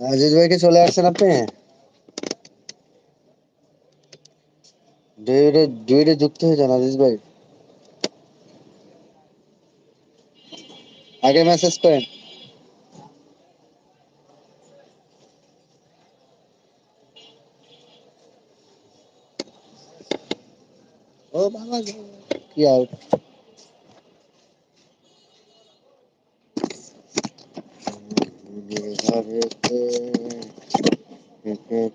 আজিজ ভাই কি চলে আসছেন আপনি ডুয়েটে ডুয়েটে যুক্ত হয়ে যান আজিজ ভাই আগে মেসেজ করেন ও বাবা গো, কি আউট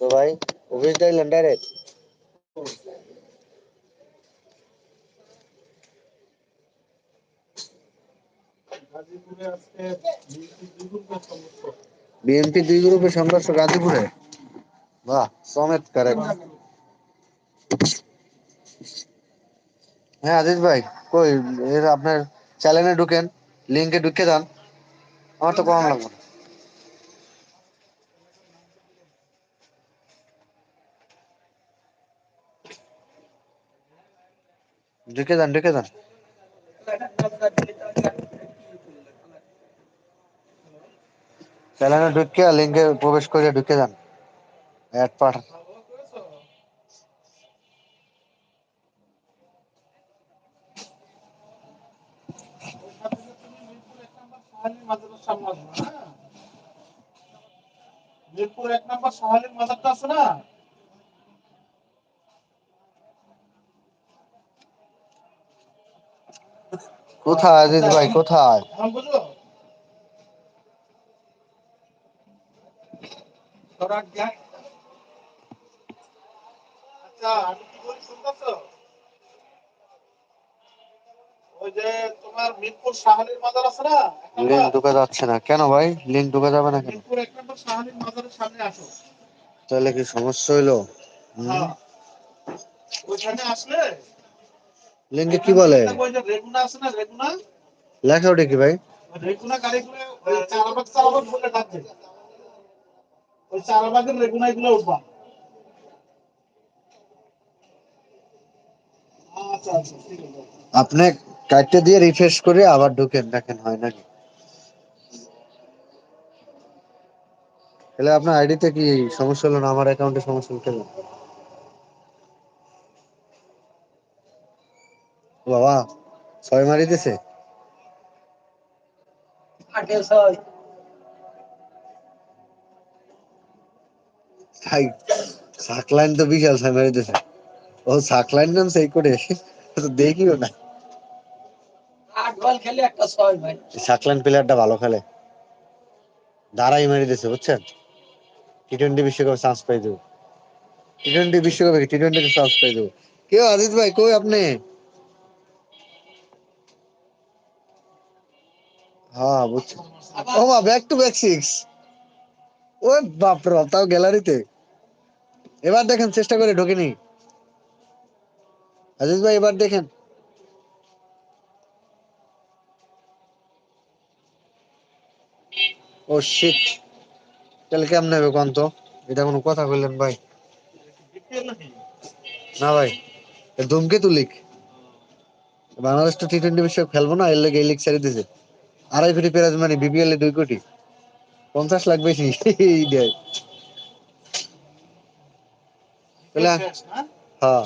তো ভাই, অফিস দিলেন ডাইরেক্ট বিএনপি দুই গ্রুপের সংঘর্ষ গাজীপুরে বাহ চমৎকার একদম। হ্যাঁ আজিজ ভাই, কই, এর আপনার চ্যানেলে ঢুকেন লিংকে ঢুকে যান আমার তো কম লাগবে না। ঢুকে যান ঢুকে যান। চ্যানেলে ঢুকে লিংকে প্রবেশ করে ঢুকে যান। অ্যাড পাঠান মিরপুর এক নম্বর সোহালির আছে না কোথায় আজিজ ভাই কোথায় এখন বুঝলো আচ্ছা আমি কি বলি শুনতেছো ওই যে তোমার মিরপুর সাহালির মাজার আছে না এক লিঙ্ক ঢুকে যাচ্ছে না। কেন ভাই? লিঙ্ক ঢুকে যাবে না কেন তাহলে কি সমস্যা হইল। ওইখানে আসলে লিঙ্কে কি বলে? লেখা ওটা কি ভাই? আচ্ছা আচ্ছা আপনি কাটতে দিয়ে রিফ্রেশ করে আবার ঢুকেন দেখেন হয় নাকি তাহলে আপনার আইডিতে কি সমস্যা হলো না? আমার অ্যাকাউন্টে সমস্যা হলো কেন ও বাবা ছয় মারি দিছে। সাকলাইন তো বিশাল ছয় মারি দিছে। ও সাকলাইন নাম সেই করে তো দেখিও না। সাকলাইন প্লেয়ারটা ভালো খেলে। দাঁড়াই মারি দিছে বুঝছেন? টি টোয়েন্টি বিশ্বকাপে চান্স পাই দেবো। টি টোয়েন্টি বিশ্বকাপে টি টোয়েন্টিতে চান্স পাই দেবো। কেউ আজিজ ভাই কই আপনি? হ্যাঁ বুঝছি। ও মা ব্যাক টু ব্যাক সিক্স ওই বাপরে বাপ, তাও গ্যালারিতে এবার দেখেন, চেষ্টা করে ঢোকেনি। আজিজ ভাই, এবার দেখেন। ও শিট তাহলে কেমন হবে কোন তো এটা কোনো কথা কইলেন ভাই। না ভাই, এ ধূমকেতু লিগ বাংলাদেশ তো টি টোয়েন্টি বিশ্বকাপ খেলব না, এর লেগে এই লিগ ছেড়ে দিছে আড়াই কোটি প্রাইজ মানে বিপিএল এ দুই কোটি। পঞ্চাশ লাখ বেশি। এই দেয় হ্যাঁ।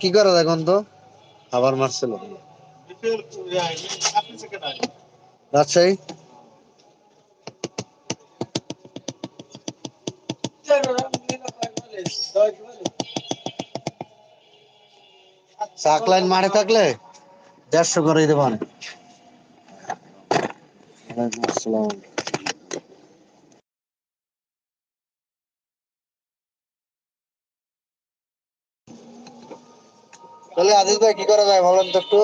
কি করা যায় কোন তো? আবার মারছিল রাজশাহী? চাক লাইন মারে থাকলে দেড়শো করে দেবেন ওয়ালাইকুম আসসালাম তাহলে আদিল ভাই, কি করা যায় বলেন তো একটু?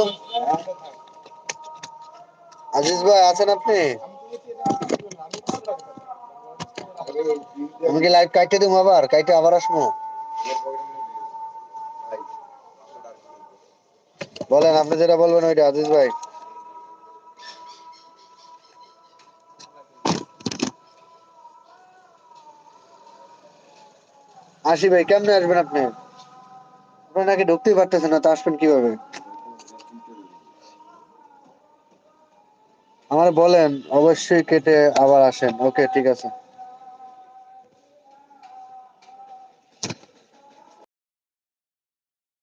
আজিজ ভাই, আছেন আপনি? আমি কি লাইভ কাইটে দিব আবার? কাইটে আবার আসব বলেন, আপনি যেটা বলবেন ওইটা, আজিজ ভাই। আসি ভাই, কেমনে আসবেন আপনি? আপনার নাকি ঢুকতেই পারতেছেন না, তো আসবেন কীভাবে? আমার বলেন, অবশ্যই কেটে আবার আসেন। ওকে, ঠিক আছে।